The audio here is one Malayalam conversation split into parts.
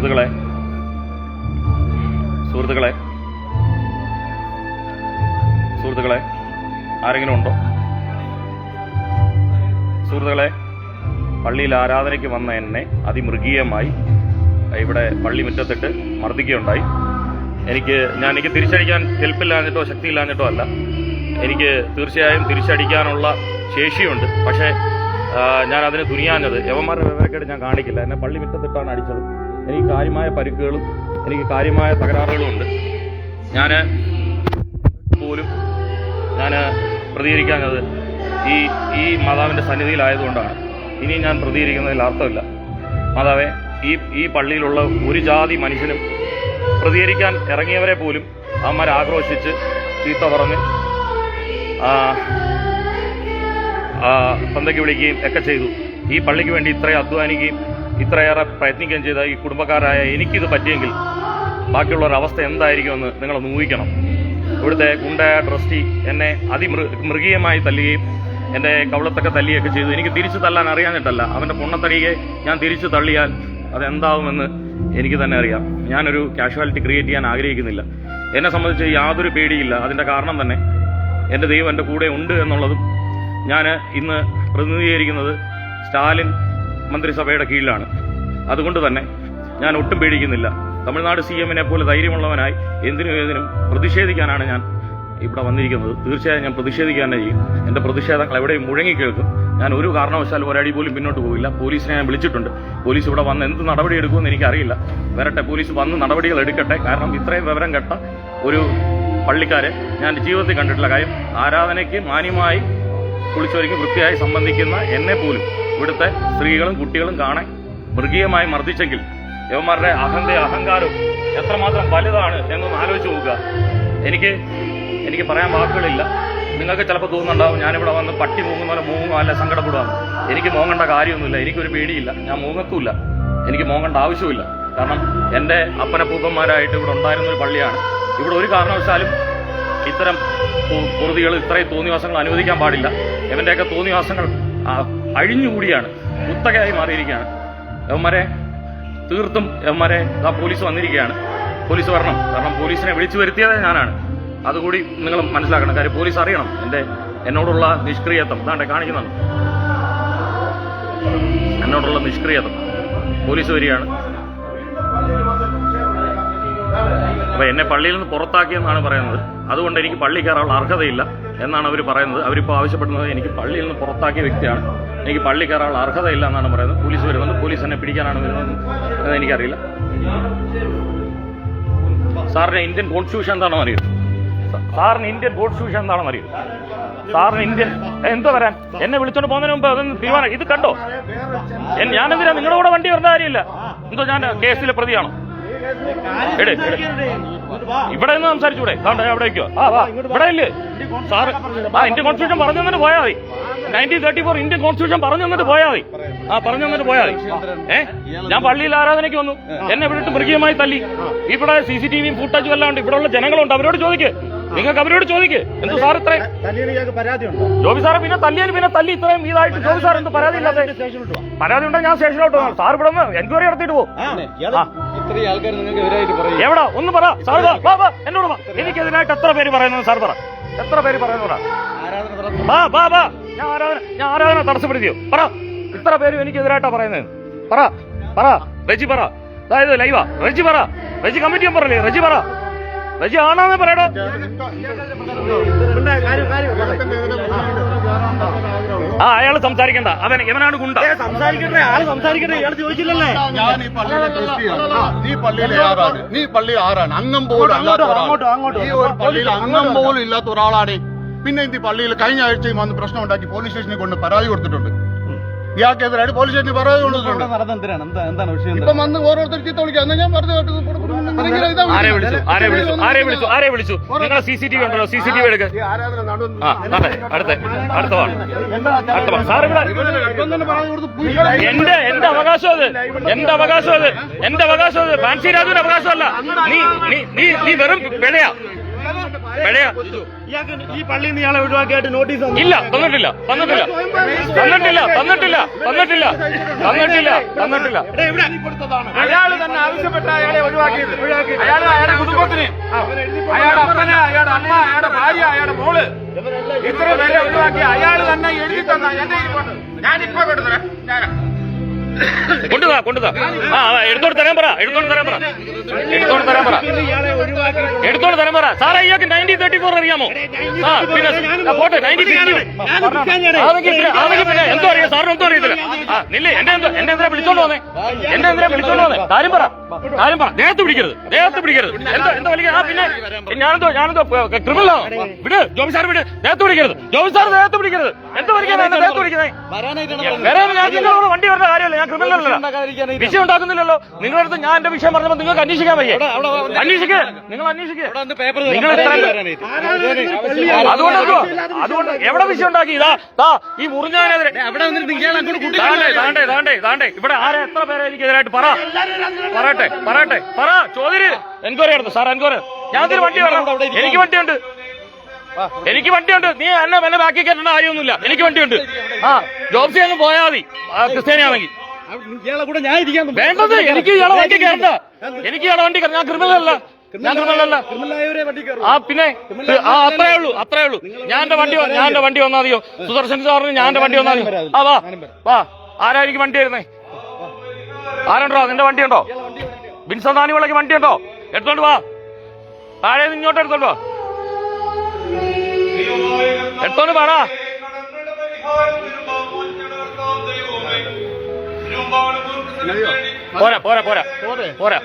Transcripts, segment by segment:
സുഹൃത്തുക്കളെ. സുഹൃത്തുക്കളെ. സുഹൃത്തുക്കളെ ആരെങ്കിലും ഉണ്ടോ? സുഹൃത്തുക്കളെ പള്ളിയിൽ ആരാധനയ്ക്ക് വന്ന എന്നെ അതിമൃഗീയമായി ഇവിടെ പള്ളി മുറ്റത്തിട്ട് മർദ്ദിക്കുകയുണ്ടായി. എനിക്ക് ഞാൻ എനിക്ക് തിരിച്ചടിക്കാൻ കെൽപ്പില്ലാഞ്ഞിട്ടോ ശക്തിയില്ലാഞ്ഞിട്ടോ അല്ല. എനിക്ക് തീർച്ചയായും തിരിച്ചടിക്കാനുള്ള ശേഷിയുണ്ട്. പക്ഷേ ഞാൻ അതിന് തുനിയാഞ്ഞത്. യവന്മാരുടെ വിവരക്കേട് ഞാൻ കാണിക്കില്ല. എന്നെ പള്ളി മുറ്റത്തിട്ടാണ് അടിച്ചത്. എനിക്ക് കാര്യമായ പരിക്കുകളും എനിക്ക് കാര്യമായ തകരാറുകളും ഉണ്ട്. ഞാൻ പോലും ഞാൻ പ്രതികരിക്കാഞ്ഞത് ഈ ഈ മാതാവിന്റെ സന്നിധിയിലായതുകൊണ്ടാണ്. ഇനി ഞാൻ പ്രതികരിക്കുന്നതിൽ അർത്ഥമില്ല. മാതാവേ ഈ ഈ പള്ളിയിലുള്ള ഒരു ജാതി മനുഷ്യനും പ്രതികരിക്കാൻ ഇറങ്ങിയവരെ പോലും അവന്മാർ ആക്രോശിച്ച് ചീത്ത പറഞ്ഞ് തന്തയ്ക്ക് വിളിക്കുകയും ഒക്കെ ചെയ്തു. ഈ പള്ളിക്ക് വേണ്ടി ഇത്രയും അധ്വാനിക്കുകയും ഇത്രയേറെ പ്രയത്നിക്കുകയും ചെയ്ത ഈ കുടുംബക്കാരായ എനിക്കിത് പറ്റിയെങ്കിൽ ബാക്കിയുള്ളൊരു അവസ്ഥ എന്തായിരിക്കുമെന്ന് നിങ്ങളൊന്ന് ഊഹിക്കണം. ഇവിടുത്തെ ഗുണ്ടയായ ട്രസ്റ്റി എന്നെ അതിമൃ മൃഗീയമായി തല്ലുകയും എന്റെ കവളത്തൊക്കെ തല്ലിയൊക്കെ ചെയ്തു. എനിക്ക് തിരിച്ചു തല്ലാൻ അറിയാഞ്ഞിട്ടല്ല. അവന്റെ പൊണ്ണത്തടിയെ ഞാൻ തിരിച്ചു തള്ളിയാൽ അതെന്താവുമെന്ന് എനിക്ക് തന്നെ അറിയാം. ഞാനൊരു കാഷ്വാലിറ്റി ക്രിയേറ്റ് ചെയ്യാൻ ആഗ്രഹിക്കുന്നില്ല. എന്നെ സംബന്ധിച്ച് യാതൊരു പേടിയില്ല. അതിന്റെ കാരണം തന്നെ എന്റെ ദൈവം എന്റെ കൂടെ ഉണ്ട് എന്നുള്ളതും ഞാൻ ഇന്ന് പ്രതിനിധീകരിക്കുന്നത് സ്റ്റാലിൻ മന്ത്രിസഭയുടെ കീഴിലാണ്. അതുകൊണ്ട് തന്നെ ഞാൻ ഒട്ടും പേടിക്കുന്നില്ല. തമിഴ്നാട് സി എമ്മിനെ പോലെ ധൈര്യമുള്ളവനായി എന്തിനും ഏതിനും പ്രതിഷേധിക്കാനാണ് ഞാൻ ഇവിടെ വന്നിരിക്കുന്നത്. തീർച്ചയായും ഞാൻ പ്രതിഷേധിക്കാൻ തന്നെ ചെയ്യും. എന്റെ പ്രതിഷേധങ്ങൾ എവിടെയും മുഴങ്ങി കേൾക്കും ഞാൻ ഒരു കാരണവശാലും ഒരടി പോലും പിന്നോട്ട് പോകില്ല പോലീസിനെ ഞാൻ വിളിച്ചിട്ടുണ്ട്. പോലീസ് ഇവിടെ വന്ന് എന്ത് നടപടി എടുക്കുമെന്ന് എനിക്കറിയില്ല. വരട്ടെ പോലീസ് വന്ന് നടപടികൾ എടുക്കട്ടെ. കാരണം ഇത്രയും വിവരം കെട്ട ഒരു പള്ളിക്കാരെ ഞാൻ ജീവിതത്തിൽ കണ്ടിട്ടില്ല. കാര്യം ആരാധനയ്ക്ക് മാന്യമായി കുളിച്ചൊരുങ്ങി വൃത്തിയായി സംബന്ധിക്കുന്ന എന്നെ പോലും ഇവിടുത്തെ സ്ത്രീകളും കുട്ടികളും കാണാൻ മൃഗീയമായി മർദ്ദിച്ചെങ്കിൽ യവന്മാരുടെ അഹന്ത അഹങ്കാരം എത്രമാത്രം വലുതാണ് എന്നൊന്ന് ആലോചിച്ച് നോക്കുക. എനിക്ക് എനിക്ക് പറയാൻ വാക്കുകളില്ല. നിങ്ങൾക്ക് ചിലപ്പോൾ തോന്നുന്നുണ്ടാവും ഞാനിവിടെ വന്ന് പട്ടി മൂങ്ങുന്ന പോലെ മൂങ്ങും അല്ല സങ്കടപ്പെടുവാണ് എനിക്ക് മോങ്ങേണ്ട കാര്യമൊന്നുമില്ല. എനിക്കൊരു പേടിയില്ല. ഞാൻ മൂങ്ങത്തുമില്ല. എനിക്ക് മോങ്ങേണ്ട ആവശ്യമില്ല കാരണം എന്റെ അപ്പനപ്പൂപ്പന്മാരായിട്ട് ഇവിടെ ഉണ്ടായിരുന്ന ഒരു പള്ളിയാണ്. ഇവിടെ ഒരു കാരണവശാലും ഇത്തരം കുറുതികൾ ഇത്രയും തോന്നിവാസങ്ങൾ അനുവദിക്കാൻ പാടില്ല. ഇവന്റെയൊക്കെ തോന്നിവാസങ്ങൾ അഴിഞ്ഞുകൂടിയാണ്. കുത്തകയായി മാറിയിരിക്കുകയാണ്. യവന്മാരെ തീർത്തും യവന്മാരെ ആ പോലീസ് വന്നിരിക്കുകയാണ്. പോലീസ് വരണം. കാരണം പോലീസിനെ വിളിച്ചു വരുത്തിയത് ഞാനാണ്. അതുകൂടി നിങ്ങൾ മനസ്സിലാക്കണം. കാര്യം പോലീസ് അറിയണം. എന്റെ എന്നോടുള്ള നിഷ്ക്രിയത്വം. ഇതാണ്ടെ കാണിക്കുന്നുണ്ട്. എന്നോടുള്ള നിഷ്ക്രിയത്വം. പോലീസ് വരികയാണ്. അപ്പൊ എന്നെ പള്ളിയിൽ നിന്ന് പുറത്താക്കിയെന്നാണ് പറയുന്നത്. അതുകൊണ്ട് എനിക്ക് പള്ളി കയറാനുള്ള അർഹതയില്ല എന്നാണ് അവർ പറയുന്നത്. അവരിപ്പോൾ ആവശ്യപ്പെടുന്നത് എനിക്ക് പള്ളിയിൽ നിന്ന് പുറത്താക്കിയ വ്യക്തിയാണ്. എനിക്ക് പള്ളി കയറാനുള്ള അർഹതയില്ല എന്നാണ് പറയുന്നത്. പോലീസ് വരുന്നത് പോലീസ് എന്നെ പിടിക്കാനാണ് വരുന്നത് എനിക്കറിയില്ല. സാറിന് ഇന്ത്യൻ കോൺസ്റ്റിറ്റ്യൂഷൻ എന്താണെന്ന് അറിയുന്നത് സാറിന് ഇന്ത്യൻ കോൺസ്റ്റിറ്റ്യൂഷൻ എന്താണെന്ന് അറിയുന്നത് സാറിന് ഇന്ത്യൻ എന്താ വരാൻ? എന്നെ വിളിച്ചോണ്ട് പോകുന്നതിന് മുമ്പ് അതൊന്ന് തീരുമാനം ഇത് കണ്ടോ? ഞാനെന്തിനാ നിങ്ങളുടെ കൂടെ വണ്ടി വരുന്ന കാര്യമില്ല? എന്തോ ഞാൻ കേസിലെ പ്രതിയാണോ. ഇവിടെ നിന്ന് സംസാരിച്ചൂടെ? താണ്ട അവിടെ ആ വാ ഇവിടെ ഇല്ലേ? സാറ് ആ ഇന്ത്യൻ കോൺസ്റ്റിറ്റ്യൂഷൻ പറഞ്ഞു തന്നിട്ട് പോയാൽ മതി. Nineteen thirty four Indian constitution പറഞ്ഞു തന്നിട്ട് പോയാൽ മതി. ആ പറഞ്ഞു തന്നിട്ട് പോയാൽ മതി. ഏ? ഞാൻ പള്ളിയിൽ ആരാധനയ്ക്ക് വന്നു. എന്നെ വിട്ടിട്ട് മൃഗീയമായി തല്ലി. ഇവിടെ സി സി ടി വിയും ഫുട്ടേജും എല്ലാം ഉണ്ട്. ഇവിടെ ഉള്ള ജനങ്ങളുണ്ട്. അവരോട് ചോദിക്ക്. നിങ്ങൾക്ക് അവരോട് ചോദിക്ക്. എന്ത് സാർ ഇത്രയും പരാതിയുണ്ടോ ജോബി സാറെ പിന്നെ തല്ലിയാൽ പിന്നെ തല്ലി ഇത്രയും ഇതായിട്ട് ജോബി സാർ എന്ത് പരാതി ഇല്ലാതെ പരാതി ഉണ്ടെങ്കിൽ ഞാൻ സ്റ്റേഷനിലോട്ട് സാർ ഇവിടെ നിന്ന് എൻക്വയറി നടത്തിയിട്ട് പോകും ഇത്രയും ആൾക്കാർ നിങ്ങൾക്ക് എതിരായിട്ട് പറയും. എവിടെ? ഒന്ന് പറ. സാർ വാ, വാ. എന്നോട് വാ. എനിക്കെതിരായിട്ട് എത്ര പേര് പറയുന്നു സാർ പറ. എത്ര പേര് പറയുന്നതാ നടത്തും വാ വാ വാ. ഞാൻ ആരാധന ഞാൻ ആരാധന തടസ്സപ്പെടുത്തിയോ? പറ. ഇത്ര പേരും എനിക്കെതിരായിട്ടാ പറയുന്നത്. പറ. പറ. റജി പറ. അതായത് ലൈവാ. റജി പറ. റജി കമ്മിറ്റി പറയല്ലേ റജി പറ. റജി ആണോന്ന് പറയടോ. ആ അയാൾ സംസാരിക്കണ്ട. അവൻ ഇവനാണ് ഗുണ്ട. സംസാരിക്കട്ടെ ആൾ സംസാരിക്കട്ടെ ഇയാൾ ചോദിച്ചില്ലല്ലേ? ഞാൻ ഈ പള്ളിയിലെ നീ പള്ളിയിലെ ആരാണ്? നീ പള്ളിയിൽ ആരാണ്? അംഗം പോലും ഈ ഒരു പള്ളിയിൽ അംഗം പോലും ഇല്ലാത്ത ഒരാളാണ്. പിന്നെ ഈ പള്ളിയിൽ കഴിഞ്ഞ ആഴ്ചയും വന്ന് പ്രശ്നം ഉണ്ടാക്കി പോലീസ് സ്റ്റേഷനിൽ കൊണ്ട് പരാതി കൊടുത്തിട്ടുണ്ട്. ഇയാൾക്കെതിരായിട്ട് പോലീസ് സ്റ്റേഷനിൽ പരാതി കൊടുത്തിട്ടുണ്ട്. നടന്ന എന്തിനാണ്? എന്താ എന്താണ് വിഷയം ഇപ്പൊ വന്ന് ഓരോരുത്തർ ചീത്ത വിളിക്കുക എന്നാ ഞാൻ പറഞ്ഞു കേട്ടത് ആരെ. വിളിച്ചു? ആരെ വിളിച്ചു? ആരെ വിളിച്ചു? ആരെ വിളിച്ചു? നിങ്ങൾ സി സി ടി വി ഉണ്ടല്ലോ. സി സി ടി വി എടുക്ക്. ഈ നടന്നു. അടുത്ത. അടുത്ത അടുത്ത സാർ ഇവിടെ എന്റെ എന്റെ അവകാശം അത്. എന്റെ അവകാശം അത്. എന്റെ അവകാശം അത്. ഫാൻസി രാജുവിന്റെ അവകാശമല്ല. നീ നീ നീ നീ വെറും ഇയാൾക്ക് ഈ പള്ളിയിൽ നിന്ന് ഇയാളെ ഒഴിവാക്കിയായിട്ട് നോട്ടീസ് ഇല്ല തന്നിട്ടില്ല തന്നിട്ടില്ല. തന്നിട്ടില്ല തന്നിട്ടില്ല തന്നിട്ടില്ല തന്നിട്ടില്ല തന്നിട്ടില്ല. അയാൾ തന്നെ ആവശ്യപ്പെട്ട അയാളെ ഒഴിവാക്കിയത്. അയാൾ അയാളുടെ കുടുംബത്തിന്. അയാളുടെ അപ്പന് അയാളുടെ അമ്മ അയാളുടെ ഭാര്യ അയാളുടെ മോൾ. ഇത്ര പേരെ ഒഴിവാക്കി അയാൾ തന്നെ എഴുതി തന്ന എന്റെ ഇരിപ്പുണ്ട്. ഞാനിപ്പോ കൊണ്ടുതരാം ഞാൻ കൊണ്ടുതാ കൊണ്ടുതാ. ആ എടുത്തോണ്ട് തരാൻ പറ എടുത്തോണ്ട് തരാൻ പറ. എടുത്തോണ്ട് തരാൻ പറ. എടുത്തോണ്ട് തരാൻ പറ. സാറേ ഇയാൾക്ക് നയന്റീൻ തേർട്ടി ഫോർ അറിയാമോ? ആ പിന്നെ പോട്ടെ നയന്റി അതെങ്കിൽ പിന്നെ എന്തോ അറിയാം സാറിന് എന്തോ അറിയത്തില്ല. ആ നില്ലേ എന്റെ എന്തോ എന്റെ എന്തിനാ വിളിച്ചോണ്ട് വന്നേ? എന്റെ എന്തിനാ വിളിച്ചോണ്ട് വന്നേ? കാര്യം പറ കാര്യം പറ. ദേഹത്ത് പിടിക്കരുത് ദേഹത്ത് പിടിക്കരുത്. എന്തോ എന്തോ വലിയ ആ പിന്നെ ഞാനെന്തോ ഞാനെന്തോ ക്രിമിനലാണോ വിട് ജോബി സാർ വിട് ദേഹത്ത് പിടിക്കരുത്. ജോബി സാർ ദേഹത്ത് പിടിക്കരുത്. എന്തോ എന്നെ ദേഹത്ത് പിടിക്കുന്നേ? വരാനായിട്ടാണ് വേറെ വണ്ടി വരുന്ന കാര്യമല്ല. ഞാൻ വിഷയം ഉണ്ടാക്കുന്നില്ലല്ലോ. നിങ്ങളുടെ അടുത്ത് ഞാൻ എന്റെ വിഷയം പറഞ്ഞപ്പോൾ നിങ്ങൾക്ക് അന്വേഷിക്കാൻ വയ്യേ. അന്വേഷിക്കേ. നിങ്ങൾ അന്വേഷിക്കുക നിങ്ങൾ അതുകൊണ്ട് അതുകൊണ്ട് എവിടെ വിഷയം ഉണ്ടാക്കി? ഇതാ താ ഈ മുറിഞ്ഞവനെതിരെ താണ്ടേ താണ്ടേ താണ്ടേ ഇവിടെ ആരെ എത്ര പേരെ എനിക്കെതിരായിട്ട് പറ. പറയട്ടെ പറയട്ടെ. പറ ചോദ്യം എൻക്വയറി നടത്തും. Sir enquiry. ഞാൻ ഇതിന് വണ്ടി വരണം. എനിക്ക് വണ്ടിയുണ്ട്. എനിക്ക് വണ്ടിയുണ്ട്. നീ എന്നെ എന്നെ ബാക്കി കയറ്റേണ്ട കാര്യമൊന്നുമില്ല. എനിക്ക് വണ്ടിയുണ്ട്. ആ ജോബ്സി അങ്ങ് പോയാൽ മതി. ക്രിസ്ത്യാനിയാണെങ്കിൽ. ഇയാളെ കൂടെ ഞാൻ ഇരിക്കാൻ വേണ്ടത് എനിക്ക് ഇയാളെ വണ്ടി കയറണ്ട. എനിക്ക് ഇയാളെ വണ്ടി കയറ ഞാൻ ക്രിമിനൽ അല്ല. ഞാൻ ക്രിമിനൽ അല്ല. ആ പിന്നെ ആ അത്രേ ഉള്ളൂ അത്രേ ഉള്ളൂ. ഞാൻ എന്റെ വണ്ടി ഞാൻ എന്റെ വണ്ടി വന്നാൽ മതിയോ? സുദർശൻ സാറിന് ഞാൻ എന്റെ വണ്ടി വന്നാൽ മതിയോ? ആ വാ. വാ. ആരായിരിക്കും വണ്ടി വരുന്നേ? ആരുണ്ടോ? നിന്റെ വണ്ടി ഉണ്ടോ? ബിൻസന്താനി നാനിവിളക്ക് വണ്ടി ഉണ്ടോ? എടുത്തോണ്ട് വാ. താഴെ ഇങ്ങോട്ട് എടുത്തോണ്ട് വാ. എടുത്തോണ്ട് വാടാ. പോരാ പോരാ പോരാ. പോരെ.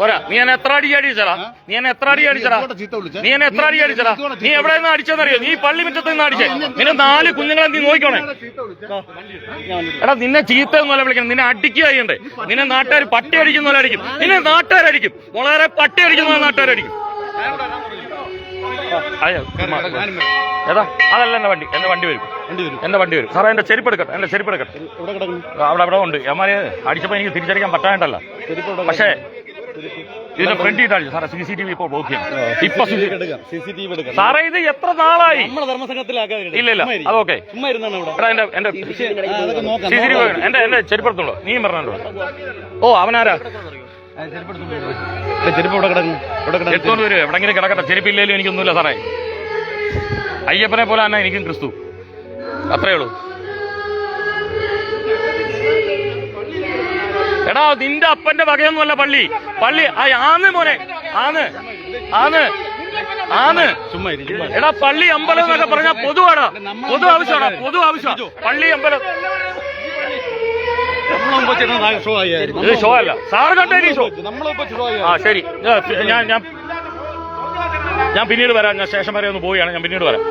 പോരാ. നീ എന്നെ എത്ര അടി അടിച്ചടാ? നീ എന്നെ എത്ര അടി അടിച്ചടാ? നീ എന്നെ എത്ര അടി അടിച്ചടാ? നീ എവിടെ നിന്ന് അടിച്ചെന്നറിയോ? നീ പള്ളി മുറ്റത്ത് നിന്ന് അടിച്ചേ. നിന്നെ നാല് കുഞ്ഞുങ്ങളെ നീ നോക്കണേ എടാ നിന്നെ ചീത്ത എന്നല്ല വിളിക്കണം. നിന്നെ അടിക്കുക ചെയ്യണ്ടേ. നിന്നെ നാട്ടുകാർ പട്ടി അടിക്കുന്ന പോലെ അടിക്കും. നിന്നെ നാട്ടുകാരടിക്കും. വളരെ പട്ടി അടിക്കുന്ന പോലെ നാട്ടുകാരടിക്കും അയ്യോ. ഏതാ അതല്ല എന്റെ വണ്ടി. എന്റെ വണ്ടി വരും. എന്റെ വണ്ടി വരും. സാറേ എന്റെ ചെരുപ്പ് എടുക്കട്ടെ എന്റെ ചെരുപ്പ് എടുക്കട്ടെ അവിടെ അവിടെ ഉണ്ട്. അമ്മാര് അടിച്ചപ്പോ എനിക്ക് തിരിച്ചടിക്കാൻ പറ്റാണ്ടല്ല പക്ഷേ ഇതിന്റെ ഫ്രണ്ട് അടിച്ചു സാറേ സി സി ടി വി ഇപ്പോൾ ബ്ലോക്ക് ചെയ്യാം ഇപ്പൊ സി സി ടി വി എടുക്കാം. സാറേ ഇത് എത്ര നാളായി? ധർമ്മസംഘത്തിലാക്കാതെ ഇല്ല ഇല്ല അത് എടാ എന്റെ എന്റെ സി സി ടി വി എന്റെ എന്റെ ചെരുപ്പെടുത്തുള്ളൂ. നീയും പറഞ്ഞോ. ഓ അവനാരാ? ചെരുപ്പ്. ഇവിടെ എടുത്തോണ്ട് വരും. എവിടെങ്കിലും കിടക്കട്ടെ. ചെരുപ്പില്ലേലും എനിക്കൊന്നുമില്ല സാറേ. അയ്യപ്പനെ പോലെ തന്നെ എനിക്കും ക്രിസ്തു. അത്രേ ഉള്ളൂ. എടാ നിന്റെ അപ്പന്റെ വകയൊന്നുമല്ല പള്ളി. പള്ളി ആന്ന് മോനെ. ആന്ന്. ആന്ന്. ആന്ന്. എടാ പള്ളി അമ്പലം എന്നൊക്കെ പറഞ്ഞാൽ പൊതുവാടാ പൊതു ആവശ്യമാടാ പൊതു ആവശ്യം പള്ളി അമ്പലം. ഷോ അല്ല. സാറ് കണ്ടേ ഷോ ആ ശരി. ഞാൻ ഞാൻ ഞാൻ പിന്നീട് വരാം. ഞാൻ ശേഷം വരെ ഒന്ന് പോവുകയാണ്. ഞാൻ പിന്നീട് വരാം.